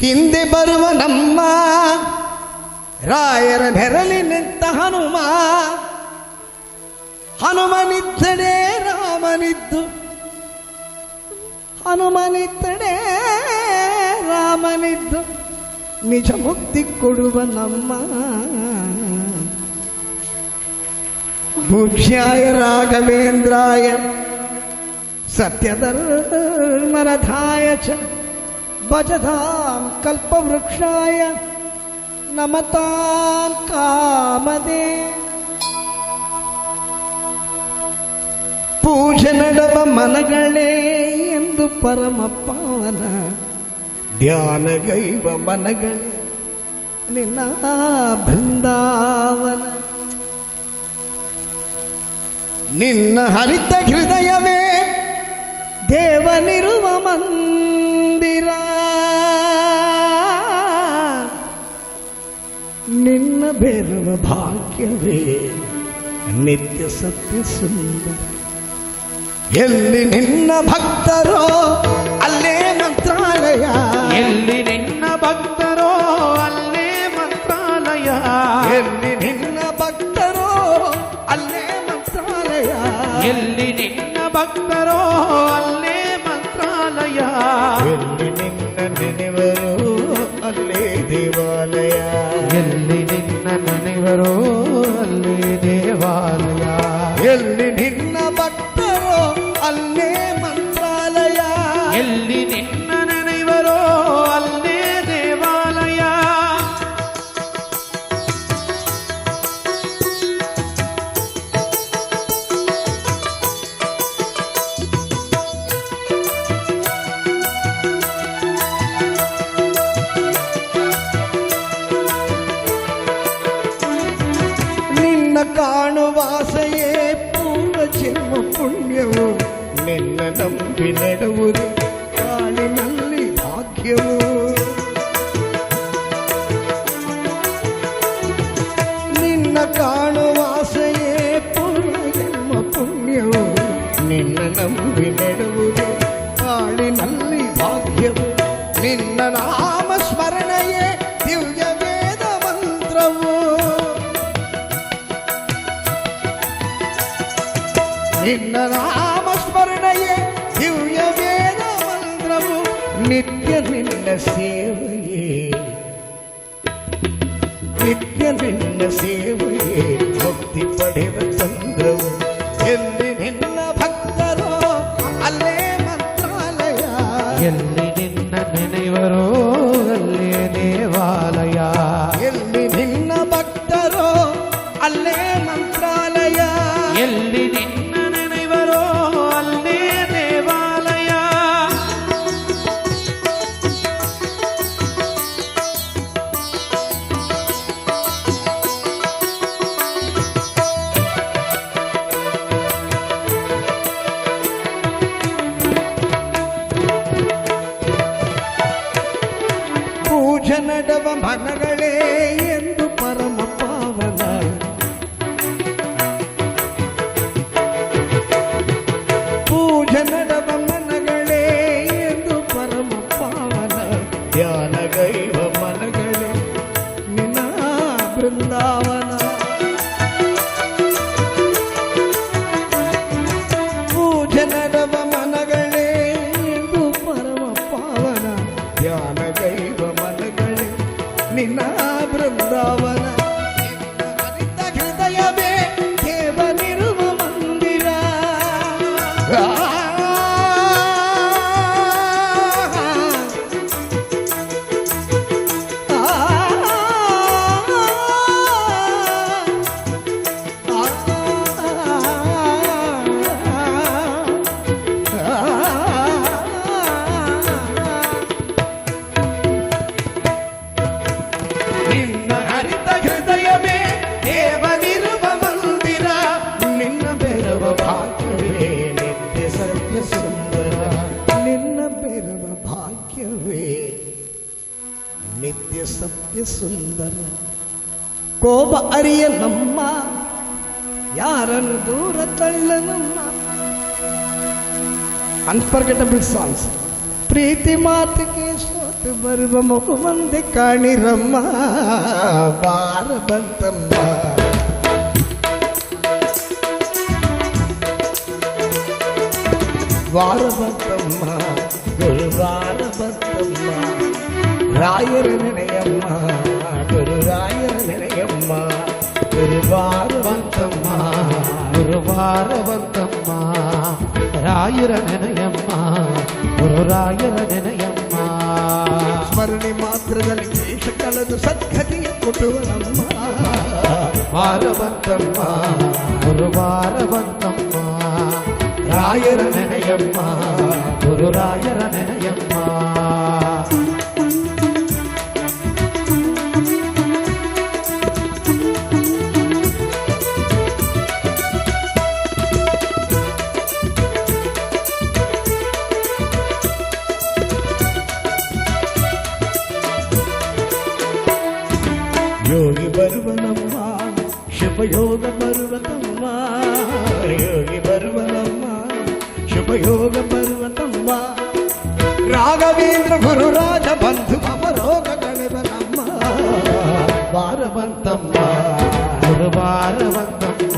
ಹಿಂದೆ ಬರುವ ನಮ್ಮ ರಾಯರ ನೆರಳಿನಿಂತ ಹನುಮ ಹನುಮನಿದ್ದಡೆ ರಾಮನಿದ್ದು ಹನುಮನಿದ್ದಡೆ ರಾಮನಿದ್ದು ನಿಜ ಮುಕ್ತಿ ಕೊಡುವ ನಮ್ಮ ಭೂಜ್ಯಾಯ ರಾಘವೇಂದ್ರಾಯ ಸತ್ಯಧರ್ಮರಥಾಯ ಚ ಭಜತಾಂ ಕಲ್ಪವೃಕ್ಷಾಯ ನಮತಾಂ ಕಾಮದೇ ಪೂಜೆ ನಡವ ಮನಗಳೇ ಎಂದು ಪರಮ ಪಾವನ ಧ್ಯಾನಗೈವ ಮನಗಳೇ ನಿನ್ನ ಬೃಂದಾವನ ನಿನ್ನ ಹರಿತ ಹೃದಯವೇ ದೇವನಿರುವ ಮಂದಿರ ನಿನ್ನ ಬೇರುವ ಭಾಗ್ಯವೇ ನಿತ್ಯ ಸತ್ಯ ಸುಂದರ ಎಲ್ಲಿ ನಿನ್ನ ಭಕ್ತರೋ ಅಲ್ಲೇ ಮಂತ್ರಾಲಯ ಎಲ್ಲಿ ನಿನ್ನ ಭಕ್ತರೋ ಅಲ್ಲೇ ಮಂತ್ರಾಲಯ ಎಲ್ಲಿ ನಿನ್ನ ಭಕ್ತರೋ ಅಲ್ಲೇ ಮಂತ್ರಾಲಯ ಎಲ್ಲಿ ನಿನ್ನ ಭಕ್ತರೋ ಅಲ್ಲೇ ಮಂತ್ರಾಲಯ ಎಲ್ಲಿ ನಿನ್ನ ನೆನೆವರು ಅಲ್ಲೇ ದೇವಾಲಯ ಎಲ್ಲಿ ನಿನ್ನ ನೆನೆವರೋ ಅಲ್ಲೇ ದೇವಾಲಯ నెడవురు కాలి నల్లి భాగ్యము. నిన్న కాణువాసయే పూర్ణజన్మ పుణ్యము. నిన్న నమ్మి నెడవురు కాళి నల్లి భాగ్యము. నిన్న నామస్మరణయే నిన్న నా ನಿತ್ಯ ನಿನ್ನ ಸೇವೆಯೇ ನಿತ್ಯ ನಿನ್ನ ಸೇವೆಯೇ ಮುಕ್ತಿ ಪಡೆವ ತಂತ್ರವು ಎಲ್ಲಿ ನಿನ್ನ ಭಕ್ತರೋ ಅಲ್ಲೇ ಮಂತ್ರಾಲಯ ಎಲ್ಲಿ ನಿನ್ನ ನೆನೆವರೋ ಅಲ್ಲೇ ದೇವಾಲಯ ಎಲ್ಲಿ ನಿತ್ಯ ಸತ್ಯ ಸುಂದರ ಕೋಪ ಅರಿಯ ನಮ್ಮ ಯಾರನ್ನು ದೂರ ತಳ್ಳ ನಮ್ಮ ಅನ್ಫರ್ಗೆಟಬಲ್ ಸಾಂಗ್ಸ್ ಪ್ರೀತಿ ಮಾತಿಗೆ ಸೋತ ಬಿಟ್ಟು ಬರುವ ಮಗು ಮಂದೆ ಕಾಣಿರಮ್ಮ ಬಾರ ಬಂತಮ್ಮ ವಾರ ಬಂತಮ್ಮ ಗುರುವಾರ ಬಂತಮ್ಮ ರಾಯರ ನೆನೆಯಮ್ಮ ಗುರು ರಾಯರ ನೆನೆಯಮ್ಮ ಗುರುವಾರ ಬಂತಮ್ಮ ಗುರುವಾರವಂತಮ್ಮ ರಾಯರ ನೆನೆಯಮ್ಮ ಗುರುರಾಯರ ನೆನೆಯಮ್ಮ ಸ್ಮರಣೆ ಮಾತ್ರದಲ್ಲಿ ದೇಶ ಕಳೆದು ಸದ್ಗತಿಯ ಕೊಟ್ಟುವನಮ್ಮ ವಾರವಂತಮ್ಮ ಗುರುವಾರವಂತಮ್ಮ ರಾಯರ ನೆನೆಯಮ್ಮ ಗುರುರಾಯರ ನೆನೆಯಮ್ಮ పర్వతమమ్మా శుభయోగ పర్వతమ్మా యోగి పర్వతమ్మా శుభయోగ పర్వతమ్మా రాఘవేంద్ర గురురాజ బంధు అవరోగ గణితమ్మ వారవంతమ్మ గురువారవంతమ్మ.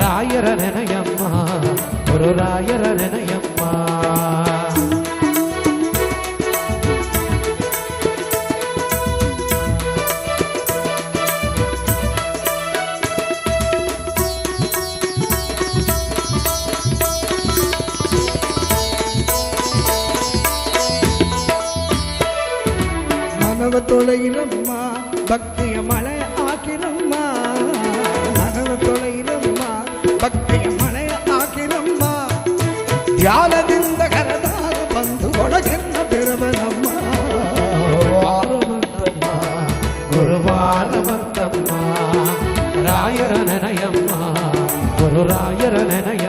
రాయర నిర్ణయమ్మ గురురాయర నిర్ణయమ్మ மனத தொலையிலம்மா பக்திய மலை ஆக்கினம்மா மனத தொலையிலம்மா பக்திய மலை ஆக்கினம்மா யாரதிந்த கரதார பந்து கொடகின்ற பிரபலம்மா குருவாரமர்த்தம்மா ராயர நினையம்மா குரு ராயர நினைய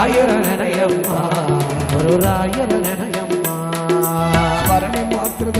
రాయర ననయమ్మ గురు రాయర ననయమ్మ స్మరణೆ మాత్ರದ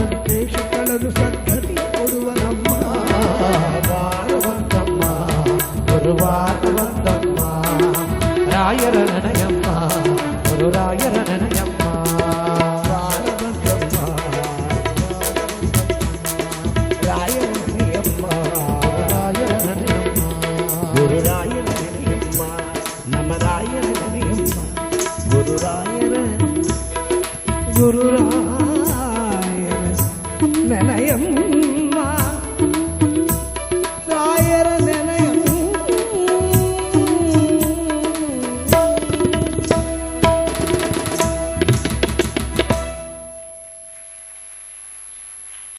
நயம்